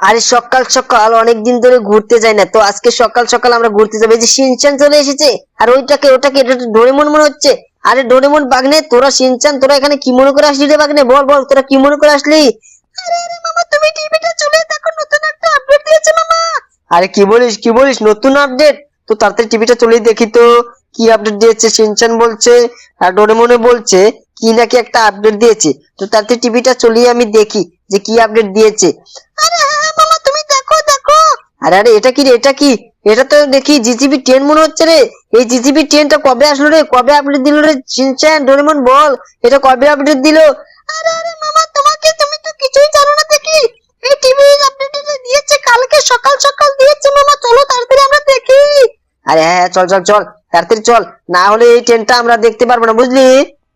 আরে সকাল সকাল অনেকদিন ধরে ঘুরতে যাই না। তো আজকে সকাল সকাল আমরা ঘুরতে যাব। এই যে সিনচান চলে এসেছে আর ওইটাকে ওটাকে এটা ডোরেমন মনে হচ্ছে। আরে ডোরেমন বাগনে তোরা সিনচান তোরা এখানে কি মনে করে আসলি রে বাগনে? বল বল তোরা কি মনে করে আসলি? আরে কি বলিস কি বলিস নতুন আপডেট তো তাড়াতাড়ি টিভিটা চলেই দেখি তো কি আপডেট দিয়েছে সিনচান বলছে আর ডোরেমনে বলছে কি নাকি একটা আপডেট দিয়েছে। তো তাড়াতাড়ি টিভিটা চলিয়ে আমি দেখি যে কি আপডেট দিয়েছে। আরে আরে আরে এটা কি রে এটা কি? এটা তো দেখি জিজিবি টেন মনে হচ্ছে রে। এই জিজিবি টেনটা কবে আসলো রে? কবে আপডেট দিল রে? ডোরেমন বল। এটা কবে আপডেট দিল? আরে আরে মামা তোমাকে তুমি তো কিছুই জানো না দেখি। এই টিভি আপডেট দিয়েছে কালকে সকাল সকাল দিয়েছে মামা। চলো তাড়াতাড়ি আমরা দেখি। আরে হ্যাঁ হ্যাঁ, চল চল চল তাড়াতাড়ি চল। না হলে এই ট্রেনটা আমরা দেখতে পারব না বুঝলি?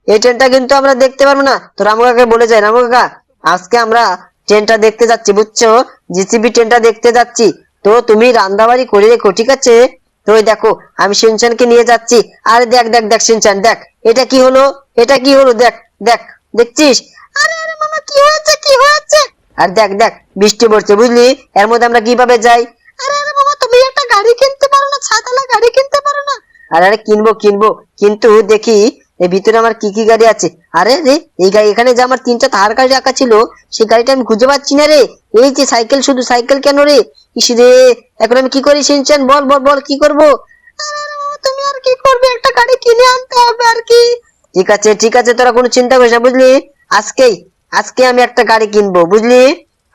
এই ট্রেনটা কিন্তু আমরা দেখতে পারব না। তো রামু বলে যাই। রামু আজকে আমরা ট্রেনটা দেখতে যাচ্ছি বুঝছ? জিসিবি ট্রেনটা দেখতে যাচ্ছি। তো তুমি রান্দাবাড়ি করে রেখো, ঠিক আছে? তো দেখো, আমি সিনচানকে নিয়ে যাচ্ছি। আরে দেখ দেখ দেখ সিনচান, দেখ, এটা কি হলো? এটা কি হলো? দেখ দেখ, দেখছিস? আরে আরে মামা, কি হয়েছে? কি হয়েছে? আর দেখ দেখ, বৃষ্টি পড়ছে, বুঝলি? এর মধ্যে আমরা কীভাবে যাই? আরে আরে মামা, তুমি একটা গাড়ি কিনতে পারো না ছাতালা গাড়ি কিনতে পারো না? আরে আরে কিনবো কিনবো। কিন্তু দেখি এর ভিতরে আমার কি কি গাড়ি আছে? আরে রে, এই গাড়ি এখানে যে আমার তিনটা থার গাড়ি রাখা ছিল, সেই গাড়িটা আমি খুঁজে পাচ্ছি না রে। এই যে সাইকেল, শুধু সাইকেল কেন রে? ইস রে, এখন আমি কি করি সিনচান বল বল বল, কি করব? তুমি আর কি করবে? একটা গাড়ি কিনে আনতে হবে আর কি। ঠিক আছে ঠিক আছে, তোরা কোনো চিন্তা করিস না, বুঝলি? আজকেই আজকে আমি একটা গাড়ি কিনবো, বুঝলি?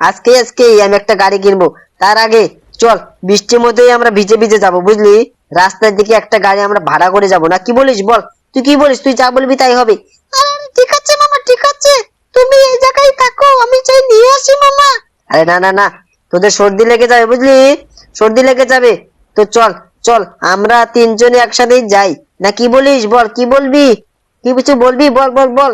আজকে আজকেই আমি একটা গাড়ি কিনবো। তার আগে, চল, বৃষ্টির মধ্যেই আমরা ভিজে ভিজে যাব, বুঝলি? রাস্তার দিকে একটা গাড়ি আমরা ভাড়া করে যাব, না কি বলিস? বল তুই কি বলিস? তুই যা বলবি তাই হবে। ঠিক আছে মামা, ঠিক আছে। তুমি এই জায়গায় থাকো, আমি চাই নিয়ে আসি মামা। আরে না না না, তোদের সর্দি লেগে যাবে বুঝলি? সর্দি লেগে যাবে। তো চল চল, আমরা তিনজনে একসাথেই যাই। না, কি বলিস? বল, কি বলবি? কি কিছু বলবি? বল বল বল।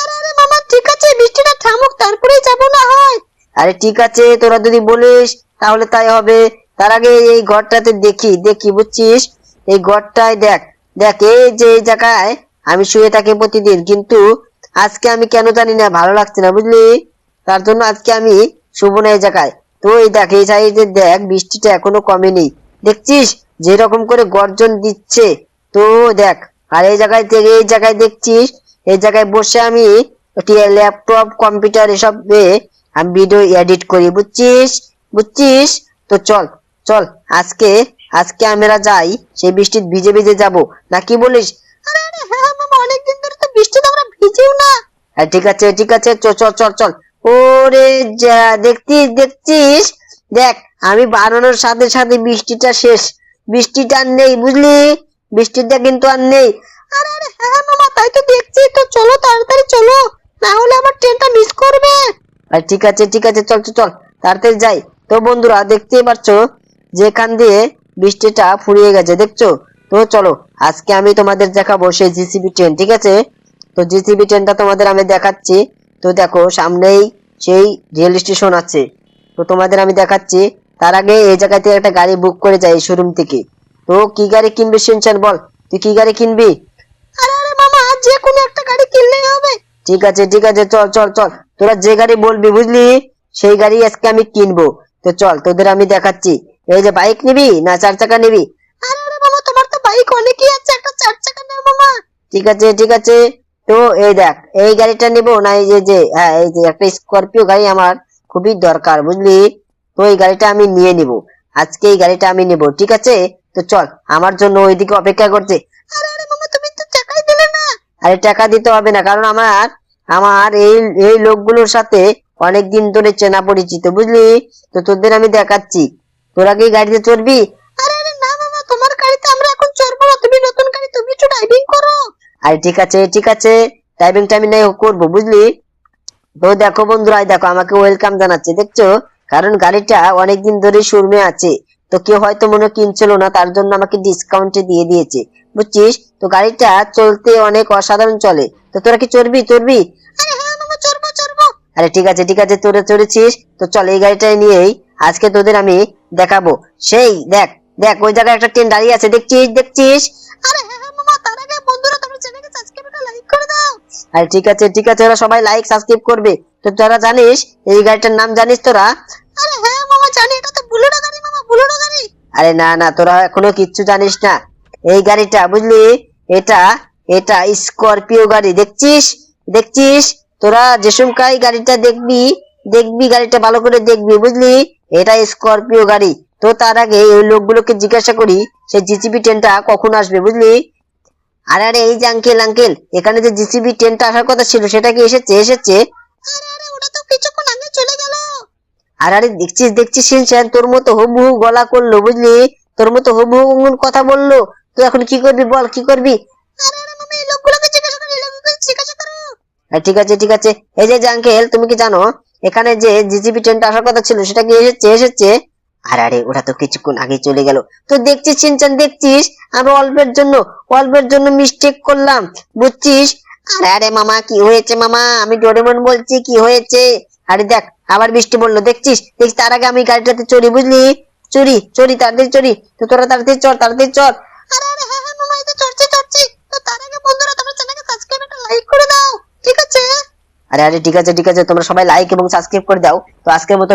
আরে আরে মামা, ঠিক আছে, বৃষ্টিটা থামুক, তারপরেই যাব না হয়। আরে, ঠিক আছে, তোরা যদি বলিস, তাহলে তাই হবে। তার আগে এই ঘরটাতে দেখি দেখি, বুঝছিস? এই ঘরটায় দেখ দেখ এই যে এই জায়গায় আমি শুয়ে থাকি প্রতিদিন, কিন্তু আজকে আমি কেন জানি না, ভালো লাগছে না, বুঝলি? তার জন্য আজকে আমি শুভ না এই জায়গায়। তো এই দেখ এই সাইডে দেখ, বৃষ্টিটা এখনও কমেনি। দেখছিস যেরকম করে গর্জন দিচ্ছে? তো দেখ, আর এই জায়গায় থেকে এই জায়গায় দেখছিস, এই জায়গায় বসে আমি ল্যাপটপ, কম্পিউটার এসব আমি ভিডিও এডিট করি, বুঝছিস? বুঝছিস? তো চল চল, আজকে আজকে আমরা যাই, সেই বৃষ্টির ভিজে ভিজে যাব। না, কি বলিস? আরে আরে হ্যাঁ মামা, অনেকদিন ধরে তো বৃষ্টিতে আমরা ভিজেও না। হ্যাঁ ঠিক আছে ঠিক আছে, চল চল চল চল। ওরে যা, দেখছিস দেখছিস? দেখ, আমি বানানোর সাথে সাথে বৃষ্টিটা শেষ। বৃষ্টিটা আর নেই, বুঝলি? বৃষ্টিটা কিন্তু আর নেই। আরে আরে হ্যাঁ মামা, তাই তো দেখছি, তো চলো, তাড়াতাড়ি চলো। না হলে আমার ট্রেনটা মিস করবে। আর, ঠিক আছে ঠিক আছে, চল চল চল, তাড়াতাড়ি যাই। তো বন্ধুরা, দেখতেই পাচ্ছো যেখান দিয়ে বৃষ্টিটা ফুরিয়ে গেছে দেখছ? তো চলো আজকে আমি তোমাদের দেখাবো সেই জিসিবি ট্রেন ঠিক আছে? তো জিসিবি ট্রেনটা তোমাদের আমি দেখাচ্ছি। তো দেখো সামনেই সেই রেল স্টেশন আছে। তো তোমাদের আমি দেখাচ্ছি। তার আগে এই জায়গা থেকে একটা গাড়ি বুক করে যাই শোরুম থেকে। তো কি গাড়ি কিনবি সিনচান বল? তুই কি গাড়ি কিনবি? আরে আরে মামা যে কোনো একটা গাড়ি কিনলেই হবে। ঠিক আছে ঠিক আছে চল চল চল। তোরা যে গাড়ি বলবি বুঝলি? সেই গাড়ি আজকে আমি কিনবো। তো চল তোদের আমি দেখাচ্ছি। এই যে বাইক নিবি না চার চাকা নিবি? আরে মামা তোমার তো বাইক অনেকই আছে, একটা চার চাকা নাও মামা ঠিক আছে ঠিক আছে। তো এই দেখ, এই গাড়িটা নিব না, এই যে যে হ্যাঁ এই যে একটা স্করপিও গাড়ি আমার খুবই দরকার, বুঝলি? তো এই গাড়িটা আমি নিয়ে নিব। আজকে এই গাড়িটা আমি নিব, ঠিক আছে? তো চল, আমার জন্য ওইদিকে অপেক্ষা করছে। আরে আরে মামা তুমি তো টাকাই দিলে না। আরে, টাকা দিতে হবে না, কারণ আমার আমার এই এই লোকগুলোর সাথে অনেক দিন ধরে চেনা পরিচিত, বুঝলি? তো তোদের আমি দেখাচ্ছি। তোরা কি গাড়িতে চড়বি? আরে আরে না মামা তোমার গাড়িতে আমরা এখন চড়বো না। তুমি নতুন গাড়ি তুমি একটু ড্রাইভিং করো। আরে ঠিক আছে ঠিক আছে। ড্রাইভিংটা আমি নাই করব বুঝলি? তো দেখো বন্ধুরা দেখো আমাকে ওয়েলকাম জানাচ্ছে দেখছ? কারণ গাড়িটা অনেকদিন ধরে শোরুমে আছে। তো কেউ হয়তো মনে কিনছিল না তার জন্য আমাকে ডিসকাউন্টে দিয়ে দিয়েছে। বুঝছিস? তো গাড়িটা চলতে অনেক অসাধারণ চলে। তো তোরা কি চড়বি চড়বি? আরে হ্যাঁ চড়বো চড়বো। আরে ঠিক আছে ঠিক আছে তোরা চড়েছিস। তো চল এই গাড়িটাই নিয়েই আজকে তোদের আমি দেখাবো। সেই দেখ দেখ ওই জায়গায় একটা ট্রেন দাঁড়িয়ে আছে দেখছিস দেখছিস? আরে হ্যাঁ হ্যাঁ মামা তার আগে বন্ধুরা তোমরা চ্যানেলকে সাবস্ক্রাইব করে লাইক করে দাও। আরে ঠিক আছে ঠিক আছে ওরা সবাই লাইক সাবস্ক্রাইব করবে। তো তোরা জানিস এই গাড়িটার নাম জানিস তোরা? আরে হ্যাঁ মামা আরে না না তোরা এখনও কিচ্ছু জানিস না। এই গাড়িটা বুঝলি? এটা এটা স্করপিও গাড়ি দেখছিস? দেখছিস? তোরা যে সময় গাড়িটা দেখবি দেখবি গাড়িটা ভালো করে দেখবি বুঝলি? এটা স্করপিও গাড়ি। তো তার আগে ওই লোকগুলোকে জিজ্ঞাসা করি সেই জিসিবি ট্রেনটা কখন আসবে বুঝলি? আরে আরে এই যে আঙ্কেল আঙ্কেল এখানে যে জিসিবি ট্রেনটা আসার কথা ছিল সেটা কি এসেছে এসেছে? আরে আরে দেখছিস দেখছিস শিনচান তোর মতো হুবহু গলা করল বুঝলি? তোর মতো হুবহু কথা বলল। তুই এখন কি করবি বল কি করবি? হ্যাঁ, ঠিক আছে ঠিক আছে। এই যে যে আঙ্কেল তুমি কি জানো? এখানে যে জিজিবি ট্রেনটা আসার কথা ছিল, সেটা কি এসেছে? এসেছে। আর আরে ওটা তো কিছুক্ষণ আগে চলে গেল। তো দেখছিস চিনচান দেখছিস? আমরা অল্পের জন্য অল্পের জন্য মিস্টেক করলাম, বুঝছিস? আরে আরে, মামা, কি হয়েছে মামা? আমি ডোরেমন বলছি, কি হয়েছে? আরে দেখ, আবার বৃষ্টি বলল দেখছিস? দেখ, তার আগে আমি গাড়িটাতে চড়ি, বুঝলি? চুরি চড়ি, তাড়াতাড়ি চড়ি। তো তোরা তাড়াতাড়ি চল তাড়াতাড়ি চল আরে আরে হ্যাঁ হ্যাঁ মামা এই তো চড়ছি চড়ছি তো তার আগে বন্ধুরা তোমরা চ্যানেলকে সাবস্ক্রাইব একটা লাইক করে দাও ঠিক আছে আরে আরে, ঠিক আছে ঠিক আছে, তোমরা সবাই লাইক এবং সাবস্ক্রাইব করে দাও। তো আজকের মতো